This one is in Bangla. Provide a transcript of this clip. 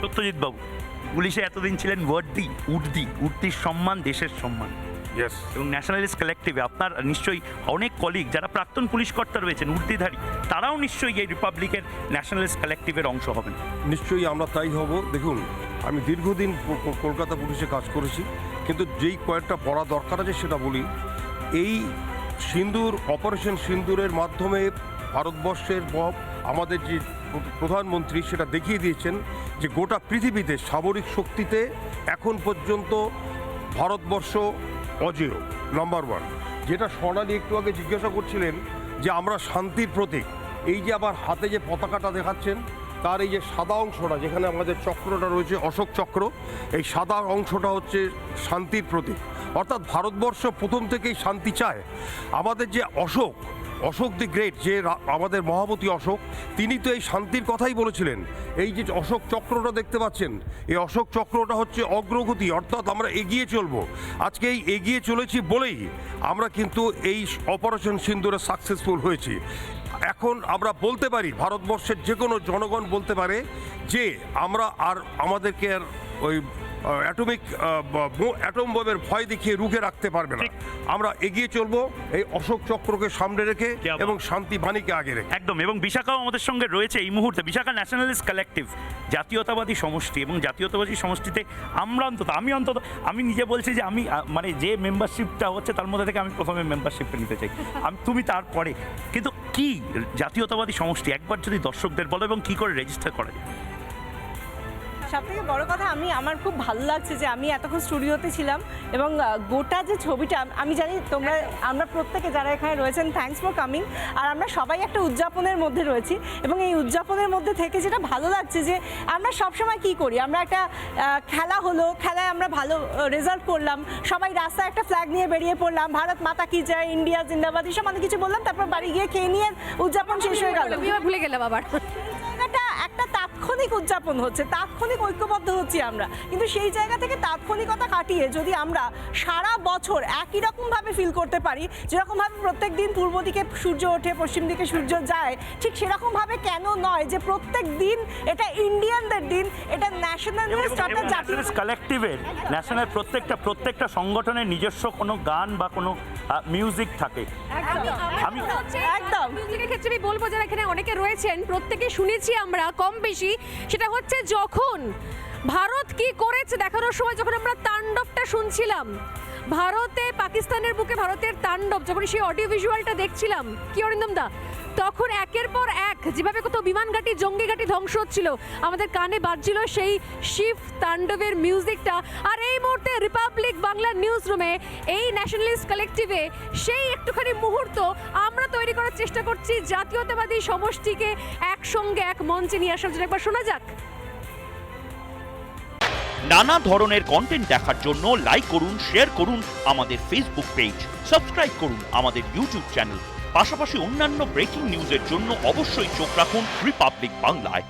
সত্যজিৎ বাবু পুলিশে এতদিন ছিলেন ওয়ার্দি উর্দি উর্দির সম্মান দেশের সম্মান। ইয়েস এবং ন্যাশনালিস্ট কালেকটিভে আপনার নিশ্চয়ই অনেক কলিগ যারা প্রাক্তন পুলিশ কর্তা রয়েছেন উর্দিধারী তারাও নিশ্চয়ই এই রিপাবলিকের ন্যাশনালিস্ট কালেকটিভের অংশ হবেন। নিশ্চয়ই আমরা তাই হব। দেখুন আমি দীর্ঘদিন কলকাতা পুলিশে কাজ করেছি কিন্তু যেই কয়েকটা পড়া দরকার আছে সেটা বলি। এই সিন্দুর অপারেশন সিন্দুরের মাধ্যমে ভারতবর্ষের আমাদের যে প্রধানমন্ত্রী সেটা দেখিয়ে দিয়েছেন যে গোটা পৃথিবীতে সামরিক শক্তিতে এখন পর্যন্ত ভারতবর্ষ অজেয় নাম্বার ওয়ান যেটা স্বর্ণালী একটু আগে জিজ্ঞাসা করছিলেন যে আমরা শান্তির প্রতীক। এই যে আবার হাতে যে পতাকাটা দেখাচ্ছেন, তার এই যে সাদা অংশটা, যেখানে আমাদের চক্রটা রয়েছে, অশোক চক্র, এই সাদা অংশটা হচ্ছে শান্তির প্রতীক। অর্থাৎ ভারতবর্ষ প্রথম থেকেই শান্তি চায়। আমাদের যে অশোক অশোক দি গ্রেট, যে আমাদের মহামতি অশোক, তিনি তো এই শান্তির কথাই বলেছিলেন। এই যে অশোক চক্রটা দেখতে পাচ্ছেন, এই অশোক চক্রটা হচ্ছে অগ্রগতি, অর্থাৎ আমরা এগিয়ে চলবো। আজকে এই এগিয়ে চলেছি বলেই আমরা কিন্তু এই অপারেশন সিন্দুরে সাকসেসফুল হয়েছি। এখন আমরা বলতে পারি, ভারতবর্ষের যে কোনো জনগণ বলতে পারে যে আমরা আর আমাদেরকে আর ওই অ্যাটমিক অ্যাটম বোমের ভয় দেখিয়ে রুখে রাখতে পারবে না। আমরা এগিয়ে চলব এই অশোক চক্রকে সামনে রেখে এবং শান্তি বাণীকে আগে রেখে। একদম এবং বিশাখাও আমাদের সঙ্গে রয়েছে এই মুহূর্তে। বিশাখা ন্যাশনালিস্ট কালেকটিভ জাতীয়তাবাদী সমষ্টি এবং জাতীয়তাবাদী সমষ্টিতে আমরা অন্তত আমি অন্তত আমি নিজে বলছি যে আমি মানে যে মেম্বারশিপটা হচ্ছে তার মধ্যে থেকে আমি প্রথমে মেম্বারশিপটা নিতে চাই। আমি তুমি তারপরে। কিন্তু কি জাতীয়তাবাদী সমষ্টি? একবার যদি দর্শকদের বলো এবং কি করে রেজিস্টার করা যায়? সব থেকে বড় কথা, আমি, আমার খুব ভালো লাগছে যে আমি এতক্ষণ স্টুডিওতে ছিলাম এবং গোটা যে ছবিটা, আমি জানি তোমরা, আমরা প্রত্যেকে যারা এখানে রয়েছেন থ্যাঙ্কস ফর কামিং আর আমরা সবাই একটা উদযাপনের মধ্যে রয়েছি এবং এই উদযাপনের মধ্যে থেকে যেটা ভালো লাগছে যে, আমরা সবসময় কি করি? আমরা একটা খেলা হলো, খেলায় আমরা ভালো রেজাল্ট করলাম, সবাই রাস্তায় একটা ফ্ল্যাগ নিয়ে বেরিয়ে পড়লাম, ভারত মাতা কি জয়, ইন্ডিয়া জিন্দাবাদ এসব অনেক কিছু বললাম, তারপর বাড়ি গিয়ে খেয়ে নিয়ে উদযাপন শেষ হয়ে গেল। ভুলে গেলাম আবার। তাৎক্ষণিক উদযাপন হচ্ছে তাৎক্ষণিক ঐক্যবদ্ধ হচ্ছি আমরা। কিন্তু সেই জায়গা থেকে তাৎক্ষণিকতা কাটিয়ে যদি আমরা সারা বছর একই রকমভাবে ফিল করতে পারি যেরকমভাবে প্রত্যেক দিন পূর্ব দিকে সূর্য ওঠে পশ্চিম দিকে সূর্য যায় ঠিক সেরকমভাবে কেন নয় যে প্রত্যেক দিন এটা ইন্ডিয়ানদের দিন এটা জাতীয় কালেকটিভের ন্যাশনাল প্রত্যেকটা প্রত্যেকটা সংগঠনের নিজস্ব কোনো গান বা কোনো মিউজিক থাকে। আমি- একদম। মিউজিকের ক্ষেত্রে আমি বলব যারা এখানে অনেকে রয়েছেন প্রত্যেকে শুনেছি আমরা কম বেশি সেটা হচ্ছে যখন ভারত কি করেছে দেখানোর সময় যখন আমরা তাণ্ডবটা শুনছিলাম, ভারতে, পাকিস্তানের বুকে ভারতের তাণ্ডব, যখন সেই অডিও ভিজুয়ালটা দেখছিলাম, কি অরিন্দম দা? তখন একের পর এক যেভাবে কত বিমান ঘাঁটি, জঙ্গি ঘাঁটি ধ্বংস হচ্ছিল, আমাদের কানে বাজছিল সেই শিফ তাণ্ডবের মিউজিকটা আর এই মুহূর্তে রিপাবলিক বাংলা নিউজ রুমে এই ন্যাশনালিস্ট কালেকটিভে সেই একটুখানি মুহূর্ত আমরা তৈরি করার চেষ্টা করছি। জাতীয়তাবাদী সমষ্টিকে একসঙ্গে, এক মঞ্চে নিয়ে আসার জন্য। একবার শোনা যাক। নানা ধরনের কন্টেন্ট দেখার জন্য লাইক করুন শেয়ার করুন আমাদের ফেসবুক পেজ সাবস্ক্রাইব করুন আমাদের ইউটিউব চ্যানেল পাশাপাশি অন্যান্য ব্রেকিং নিউজের জন্য অবশ্যই চোখ রাখুন রিপাবলিক বাংলায়